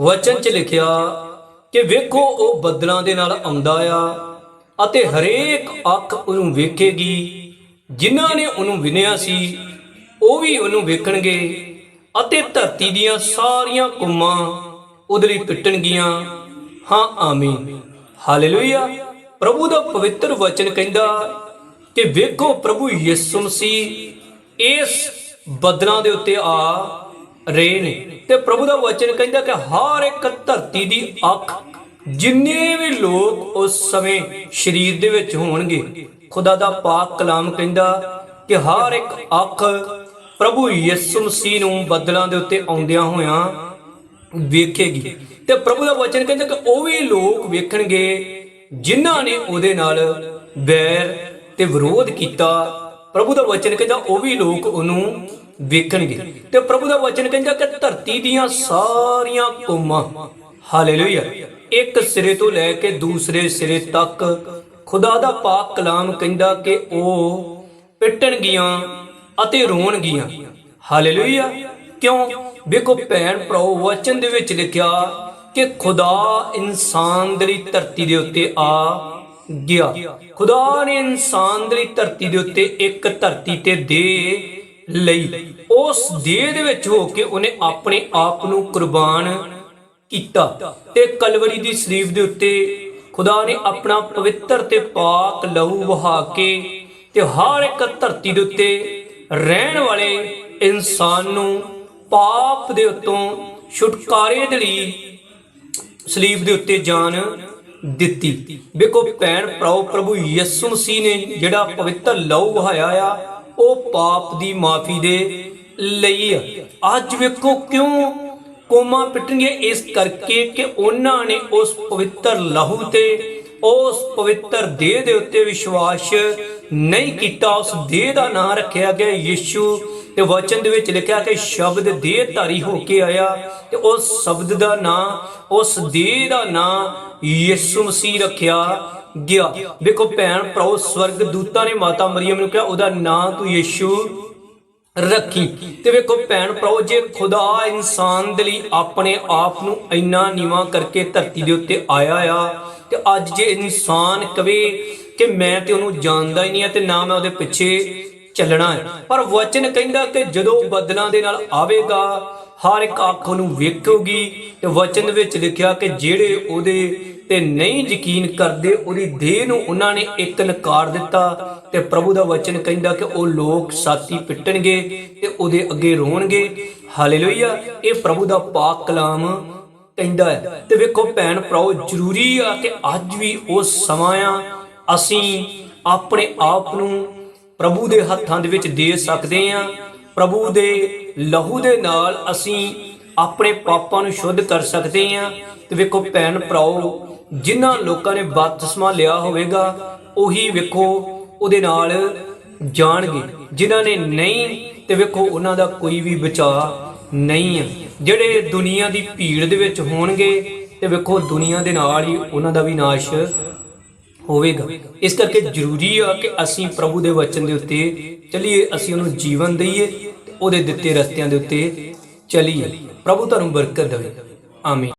ਵਚਨ 'ਚ ਲਿਖਿਆ ਕਿ ਵੇਖੋ, ਉਹ ਬੱਦਲਾਂ ਦੇ ਨਾਲ ਆਉਂਦਾ ਆ ਅਤੇ ਹਰੇਕ ਅੱਖ ਉਹਨੂੰ ਵੇਖੇਗੀ। ਜਿਨ੍ਹਾਂ ਨੇ ਉਹਨੂੰ ਵਿਨਿਆ ਸੀ, ਉਹ ਵੀ ਉਹਨੂੰ ਵੇਖਣਗੇ ਅਤੇ ਧਰਤੀ ਦੀਆਂ ਸਾਰੀਆਂ ਕੁੰਮਾਂ ਉਹਦੇ ਲਈ ਪਿੱਟਣਗੀਆਂ। ਹਾਂ, ਆਮੀਨ। ਹਾਲੇਲੂਇਆ। ਪ੍ਰਭੂ ਦਾ ਪਵਿੱਤਰ ਵਚਨ ਕਹਿੰਦਾ ਕਿ ਵੇਖੋ, ਪ੍ਰਭੂ ਯਿਸੂ ਮਸੀਹ ਇਸ ਬੱਦਲਾਂ ਦੇ ਉੱਤੇ ਆ ਰਹੇ ਨੇ। ਤੇ ਪ੍ਰਭੂ ਦਾ ਵਚਨ ਕਹਿੰਦਾ ਕਿ ਹਰ ਇੱਕ ਧਰਤੀ ਦੀ ਅੱਖ, ਜਿੰਨੇ ਵੀ ਲੋਕ ਉਸ ਸਮੇਂ ਸਰੀਰ ਦੇ ਵਿੱਚ ਹੋਣਗੇ, ਖੁਦਾ ਦਾ ਪਾਕ ਕਲਾਮ ਕਹਿੰਦਾ ਕਿ ਹਰ ਇੱਕ ਅੱਖ ਪ੍ਰਭੂ ਯਿਸੂ ਮਸੀਹ ਨੂੰ ਬੱਦਲਾਂ ਦੇ ਉੱਤੇ ਆਉਂਦਿਆਂ ਹੋਇਆਂ ਵੇਖੇਗੀ। ਤੇ ਪ੍ਰਭੂ ਦਾ ਵਚਨ ਕਹਿੰਦਾ ਕਿ ਉਹ ਵੀ ਲੋਕ ਵੇਖਣਗੇ ਜਿਨ੍ਹਾਂ ਨੇ ਉਹਦੇ ਨਾਲ ਵੈਰ ਤੇ ਵਿਰੋਧ ਕੀਤਾ। ਪ੍ਰਭੂ ਦਾ ਵਚਨ ਕਹਿੰਦਾ ਉਹ ਵੀ ਲੋਕ ਉਹਨੂੰ ਵੇਖਣਗੇ। ਤੇ ਪ੍ਰਭੂ ਦਾ ਵਚਨ ਕਹਿੰਦਾ ਕਿ ਧਰਤੀ ਦੀਆਂ ਸਾਰੀਆਂ ਕੌਮਾਂ ਹਾਲੇਲੂਇਆ, ਇੱਕ ਸਿਰੇ ਤੋਂ ਲੈ ਕੇ ਦੂਸਰੇ ਸਿਰੇ ਤੱਕ ਖੁਦਾ ਦਾ ਪਾਕ ਕਲਾਮ ਕਹਿੰਦਾ ਕਿ ਉਹ ਪਿੱਟਣਗੀਆਂ ਅਤੇ ਰੋਣਗੀਆਂ। ਹਾਲੇਲੂਇਆ। ਕਿਉਂ? ਵੇਖੋ ਭੈਣ ਭਰਾਓ, ਵਚਨ ਦੇ ਵਿੱਚ ਲਿਖਿਆ ਕਿ ਖੁਦਾ ਇਨਸਾਨ ਦੇ ਧਰਤੀ ਦੇ ਉੱਤੇ ਆ ਗਿਆ। ਖੁਦਾ ਨੇ ਇਨਸਾਨ ਦੇ ਧਰਤੀ ਦੇ ਉੱਤੇ ਇੱਕ ਧਰਤੀ ਤੇ ਦੇ ਲਈ। ਉਸ ਦੇਹ ਦੇ ਵਿੱਚ ਹੋ ਕੇ ਉਹਨੇ ਆਪਣੇ ਆਪ ਨੂੰ ਕੁਰਬਾਨ ਕੀਤਾ ਤੇ ਕਲਵਰੀ ਦੀ ਸਲੀਬ ਦੇ ਉੱਤੇ ਖੁਦਾ ਨੇ ਆਪਣਾ ਪਵਿੱਤਰ ਤੇ ਪਾਕ ਲਹੂ ਵਹਾ ਕੇ ਤੇ ਹਰ ਇੱਕ ਧਰਤੀ ਦੇ ਉੱਤੇ ਰਹਿਣ ਵਾਲੇ ਇਨਸਾਨ ਨੂੰ ਪਾਪ ਦੇ ਉੱਤੋਂ ਛੁਟਕਾਰੇ ਦੇ ਲਈ ਸਲੀਬ ਦੇ ਉੱਤੇ ਜਾਨ ਦਿੱਤੀ। ਵੇਖੋ ਭੈਣ ਭਰਾਓ, ਪ੍ਰਭੂ ਯਿਸੂ ਮਸੀਹ ਨੇ ਜਿਹੜਾ ਪਵਿੱਤਰ ਲਹੂ ਵਹਾਇਆ ਆ ਉਹ ਪਾਪ ਦੀ ਮਾਫੀ ਦੇ ਲਈ ਅੱਜ ਵੇਖੋ ਕਿਉਂ ਕੋਮਾ ਪਿੱਟਣਗੇ ਇਸ ਕਰਕੇ ਕਿ ਉਹਨਾਂ ਨੇ ਉਸ ਪਵਿੱਤਰ ਲਹੂ ਤੇ, ਉਸ ਪਵਿੱਤਰ ਦੇਹ ਦੇ ਉੱਤੇ ਵਿਸ਼ਵਾਸ ਨਹੀਂ ਕੀਤਾ, ਉਸ ਦੇਹ ਦਾ ਨਾਮ ਰੱਖਿਆ ਗਿਆ ਯਿਸੂ ਤੇ ਵਚਨ ਦੇ ਵਿੱਚ ਲਿਖਿਆ ਕਿ ਸ਼ਬਦ ਦੇਹ ਧਾਰੀ ਹੋ ਕੇ ਆਇਆ ਤੇ ਉਸ ਸ਼ਬਦ ਦਾ ਨਾਮ ਉਸ ਦੇਹ ਦਾ ਨਾਮ ਯਿਸੂ ਮਸੀਹ ਰੱਖਿਆ ਗਿਆ। ਵੇਖੋ ਭੈਣ ਭਰਾਓ, ਸਵਰਗ ਦੂਤਾਂ ਨੇ ਮਾਤਾ ਮਰੀਮ ਨੂੰ ਕਿਹਾ, ਉਹਦਾ ਨਾਮ ਤੂੰ ਯਿਸੂ ਰੱਖੀ। ਤੇ ਵੇਖੋ ਭੈਣ ਭਰਾਓ, ਜੇ ਖੁਦਾ ਇਨਸਾਨ ਦੇ ਲਈ ਆਪਣੇ ਆਪ ਨੂੰ ਇੰਨਾ ਨੀਵਾ ਕਰਕੇ ਧਰਤੀ ਦੇ ਉੱਤੇ ਆਇਆ ਆ, ਤੇ ਅੱਜ ਜੇ ਇਨਸਾਨ ਕਵੇ ਕਿ ਮੈਂ ਤੇ ਉਹਨੂੰ ਜਾਣਦਾ ਹੀ ਨਹੀਂ ਆ, ਤੇ ਨਾ ਮੈਂ ਉਹਦੇ ਪਿੱਛੇ ਚੱਲਣਾ ਹੈ। ਪਰ ਵਚਨ ਕਹਿੰਦਾ ਕਿ ਜਦੋਂ ਬੱਦਲਾਂ ਦੇ ਨਾਲ ਆਵੇਗਾ, ਹਰ ਇੱਕ ਅੱਖ ਨੂੰ ਵੇਖੂਗੀ। ਤੇ ਵਚਨ ਵਿੱਚ ਲਿਖਿਆ ਕਿ ਜਿਹੜੇ ਉਹਦੇ ਤੇ ਨਹੀਂ ਯਕੀਨ ਕਰਦੇ, ਉਹਦੀ ਦੇਹ ਨੂੰ ਉਹਨਾਂ ਨੇ ਇੱਕ ਨਕਾਰ ਦਿੱਤਾ। ਤੇ ਪ੍ਰਭੂ ਦਾ ਵਚਨ ਕਹਿੰਦਾ ਕਿ ਉਹ ਲੋਕ ਸਾਥੀ ਪਿੱਟਣਗੇ ਤੇ ਉਹਦੇ ਅੱਗੇ ਰੋਣਗੇ। ਹਾਲੇਲੂਇਆ, ਇਹ ਪ੍ਰਭੂ ਦਾ ਪਾਕ ਕਲਾਮ ਕਹਿੰਦਾ ਹੈ। ਤੇ ਵੇਖੋ ਭੈਣ ਭਰਾਓ, ਜ਼ਰੂਰੀ ਆ ਕਿ ਅੱਜ ਵੀ ਉਹ ਸਮਾਂ ਆ। ਅਸੀਂ ਆਪਣੇ ਆਪ ਨੂੰ ਪ੍ਰਭੂ ਦੇ ਹੱਥਾਂ ਦੇ ਵਿੱਚ ਦੇ ਸਕਦੇ ਆ ਪ੍ਰਭੂ ਦੇ ਲਹੂ ਦੇ ਨਾਲ ਅਸੀਂ ਆਪਣੇ ਪਾਪਾਂ ਨੂੰ ਸ਼ੁੱਧ ਕਰ ਸਕਦੇ ਆ ਤੇ ਵੇਖੋ ਭੈਣ ਭਰਾਓ, ਜਿਨ੍ਹਾਂ ਲੋਕਾਂ ਨੇ ਬਪਤਿਸਮਾ ਲਿਆ ਹੋਵੇਗਾ, ਉਹੀ ਵੇਖੋ ਉਹਦੇ ਨਾਲ ਜਾਣਗੇ। ਜਿਨ੍ਹਾਂ ਨੇ ਨਹੀਂ, ਤੇ ਵੇਖੋ ਉਹਨਾਂ ਦਾ ਕੋਈ ਵੀ ਬਚਾਅ ਨਹੀਂ ਹੈ। ਜਿਹੜੇ ਦੁਨੀਆ ਦੀ ਭੀੜ ਦੇ ਵਿੱਚ ਹੋਣਗੇ, ਤੇ ਵੇਖੋ ਦੁਨੀਆ ਦੇ ਨਾਲ ਹੀ ਉਹਨਾਂ ਦਾ ਵੀ ਨਾਸ਼ ਹੋਵੇਗਾ। ਇਸ ਕਰਕੇ ਜ਼ਰੂਰੀ ਆ ਕਿ ਅਸੀਂ ਪ੍ਰਭੂ ਦੇ ਵਚਨ ਦੇ ਉੱਤੇ ਚਲੀਏ, ਅਸੀਂ ਉਹਨੂੰ ਜੀਵਨ ਦਈਏ ਤੇ ਉਹਦੇ ਦਿੱਤੇ ਰਸਤਿਆਂ ਦੇ ਉੱਤੇ ਚਲੀਏ। ਪ੍ਰਭੂ ਤੁਹਾਨੂੰ ਬਰਕਤ ਦੇਵੇ। ਆਮੀਨ।